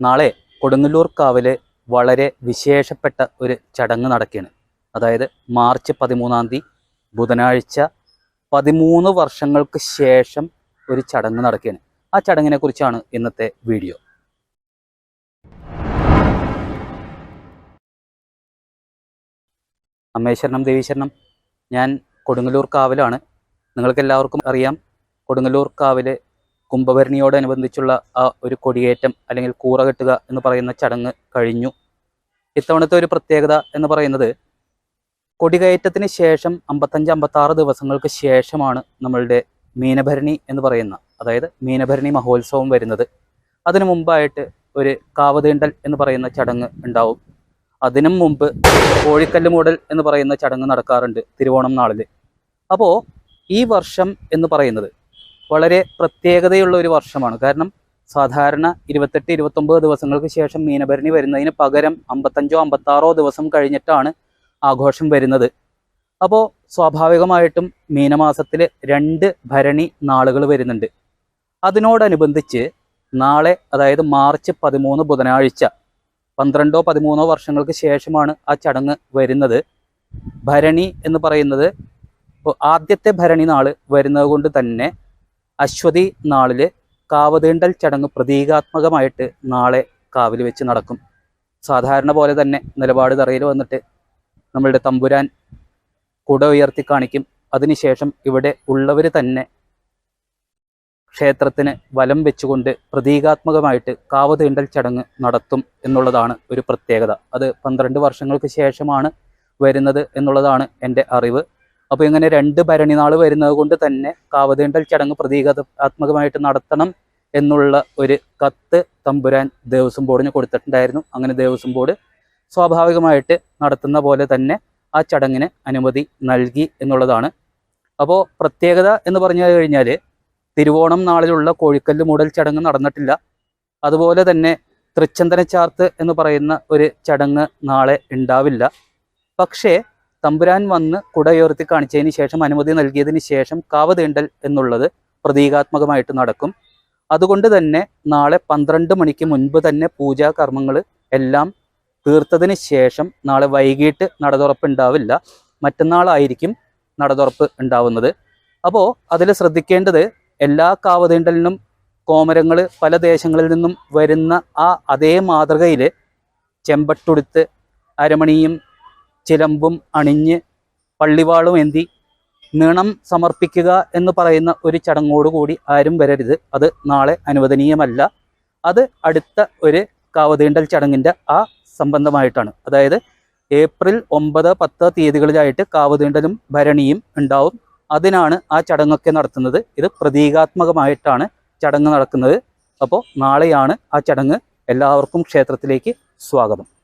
നാളെ കൊടുങ്ങല്ലൂർ കാവിൽ വളരെ വിശേഷപ്പെട്ട ഒരു ചടങ്ങ് നടക്കുകയാണ്. അതായത് മാർച്ച് പതിമൂന്നാം തീയതി ബുധനാഴ്ച പതിമൂന്ന് വർഷങ്ങൾക്ക് ശേഷം ഒരു ചടങ്ങ് നടക്കുകയാണ്. ആ ചടങ്ങിനെ കുറിച്ചാണ് ഇന്നത്തെ വീഡിയോ. അമ്മേശ്വരണം ദേവീശ്വരണം ഞാൻ കൊടുങ്ങല്ലൂർ കാവിലാണ്. നിങ്ങൾക്കെല്ലാവർക്കും അറിയാം കൊടുങ്ങല്ലൂർ കാവിൽ കുംഭഭരണിയോടനുബന്ധിച്ചുള്ള ആ ഒരു കൊടിയേറ്റം അല്ലെങ്കിൽ കൂറ കെട്ടുക എന്ന് പറയുന്ന ചടങ്ങ് കഴിഞ്ഞു. ഇത്തവണത്തെ ഒരു പ്രത്യേകത എന്ന് പറയുന്നത് കൊടികയറ്റത്തിന് ശേഷം അമ്പത്തഞ്ച് അമ്പത്താറ് ദിവസങ്ങൾക്ക് ശേഷമാണ് നമ്മളുടെ മീനഭരണി എന്ന് പറയുന്ന അതായത് മീനഭരണി മഹോത്സവം വരുന്നത്. അതിനു മുമ്പായിട്ട് ഒരു കാവതീണ്ടൽ എന്ന് പറയുന്ന ചടങ്ങ് ഉണ്ടാവും. അതിനും മുമ്പ് കോഴിക്കല്ല് മൂടൽ എന്ന് പറയുന്ന ചടങ്ങ് നടക്കാറുണ്ട് തിരുവോണം നാളിൽ അപ്പോൾ ഈ വർഷം എന്ന് പറയുന്നത് വളരെ പ്രത്യേകതയുള്ള ഒരു വർഷമാണ്. കാരണം സാധാരണ ഇരുപത്തെട്ട് ഇരുപത്തൊമ്പത് ദിവസങ്ങൾക്ക് ശേഷം മീനഭരണി വരുന്നതിന് പകരം അമ്പത്തഞ്ചോ അമ്പത്താറോ ദിവസം കഴിഞ്ഞിട്ടാണ് ആഘോഷം വരുന്നത്. അപ്പോൾ സ്വാഭാവികമായിട്ടും മീനമാസത്തിൽ രണ്ട് ഭരണി നാളുകൾ വരുന്നുണ്ട്. അതിനോടനുബന്ധിച്ച് നാളെ അതായത് മാർച്ച് പതിമൂന്ന് ബുധനാഴ്ച പന്ത്രണ്ടോ പതിമൂന്നോ വർഷങ്ങൾക്ക് ശേഷമാണ് ആ ചടങ്ങ് വരുന്നത്. ഭരണി എന്ന് പറയുന്നത് ആദ്യത്തെ ഭരണി നാൾ വരുന്നത് കൊണ്ട് തന്നെ അശ്വതി നാളിൽ കാവതീണ്ടൽ ചടങ്ങ് പ്രതീകാത്മകമായിട്ട് നാളെ കാവിൽ വെച്ച് നടക്കും. സാധാരണ പോലെ തന്നെ നിലപാട് തറയിൽ വന്നിട്ട് നമ്മളുടെ തമ്പുരാൻ കുട ഉയർത്തി കാണിക്കും. അതിനുശേഷം ഇവിടെ ഉള്ളവർ തന്നെ ക്ഷേത്രത്തിന് വലം വെച്ചുകൊണ്ട് പ്രതീകാത്മകമായിട്ട് കാവതീണ്ടൽ ചടങ്ങ് നടത്തും എന്നുള്ളതാണ് ഒരു പ്രത്യേകത. അത് പന്ത്രണ്ട് വർഷങ്ങൾക്ക് ശേഷമാണ് വരുന്നത് എന്നുള്ളതാണ് എന്റെ അറിവ്. അപ്പോൾ ഇങ്ങനെ രണ്ട് ഭരണിനാൾ വരുന്നത് കൊണ്ട് തന്നെ കാവതേണ്ടൽ ചടങ്ങ് പ്രതീകാത്മകമായിട്ട് നടത്തണം എന്നുള്ള ഒരു കത്ത് തമ്പുരാൻ ദേവസ്വം ബോർഡിന് കൊടുത്തിട്ടുണ്ടായിരുന്നു. അങ്ങനെ ദേവസ്വം ബോർഡ് സ്വാഭാവികമായിട്ട് നടത്തുന്ന പോലെ തന്നെ ആ ചടങ്ങിന് അനുമതി നൽകി എന്നുള്ളതാണ്. അപ്പോൾ പ്രത്യേകത എന്ന് പറഞ്ഞു കഴിഞ്ഞാൽ തിരുവോണം നാളിലുള്ള കോഴിക്കല്ല് മൂടൽ ചടങ്ങ് നടന്നിട്ടില്ല. അതുപോലെ തന്നെ തൃച്ചന്ദനച്ചാർത്ത് എന്ന് പറയുന്ന ഒരു ചടങ്ങ് നാളെ ഉണ്ടാവില്ല. പക്ഷേ തമ്പുരാൻ വന്ന് കുടയുയർത്തി കാണിച്ചതിന് ശേഷം അനുമതി നൽകിയതിന് ശേഷം കാവ് തീണ്ടൽ എന്നുള്ളത് പ്രതീകാത്മകമായിട്ട് നടക്കും. അതുകൊണ്ട് തന്നെ നാളെ പന്ത്രണ്ട് മണിക്ക് മുൻപ് തന്നെ പൂജാ കർമ്മങ്ങൾ എല്ലാം തീർത്തതിന് ശേഷം നാളെ വൈകിട്ട് നടതുറപ്പ് ഉണ്ടാവില്ല. മറ്റന്നാളായിരിക്കും നടതുറപ്പ് ഉണ്ടാവുന്നത്. അപ്പോൾ അതിൽ ശ്രദ്ധിക്കേണ്ടത് എല്ലാ കാവതീണ്ടലിനും കോമരങ്ങൾ പല ദേശങ്ങളിൽ നിന്നും വരുന്ന ആ അതേ മാതൃകയിൽ ചെമ്പട്ടുടുത്ത് അരമണിയും ചിലമ്പും അണിഞ്ഞ് പള്ളിവാളും എന്തി നിണം സമർപ്പിക്കുക എന്ന് പറയുന്ന ഒരു ചടങ്ങോടുകൂടി ആരും വരരുത്. അത് നാളെ അനുവദനീയമല്ല. അത് അടുത്ത ഒരു കാവതീണ്ടൽ ചടങ്ങിന്റെ ആ സംബന്ധമായിട്ടാണ്. അതായത് ഏപ്രിൽ ഒമ്പത് പത്ത് തീയതികളിലായിട്ട് കാവതീണ്ടലും ഭരണിയും ഉണ്ടാവും. അതിനാണ് ആ ചടങ്ങൊക്കെ നടത്തുന്നത്. ഇത് പ്രതീകാത്മകമായിട്ടാണ് ചടങ്ങ് നടക്കുന്നത്. അപ്പോൾ നാളെയാണ് ആ ചടങ്ങ്. എല്ലാവർക്കും ക്ഷേത്രത്തിലേക്ക് സ്വാഗതം.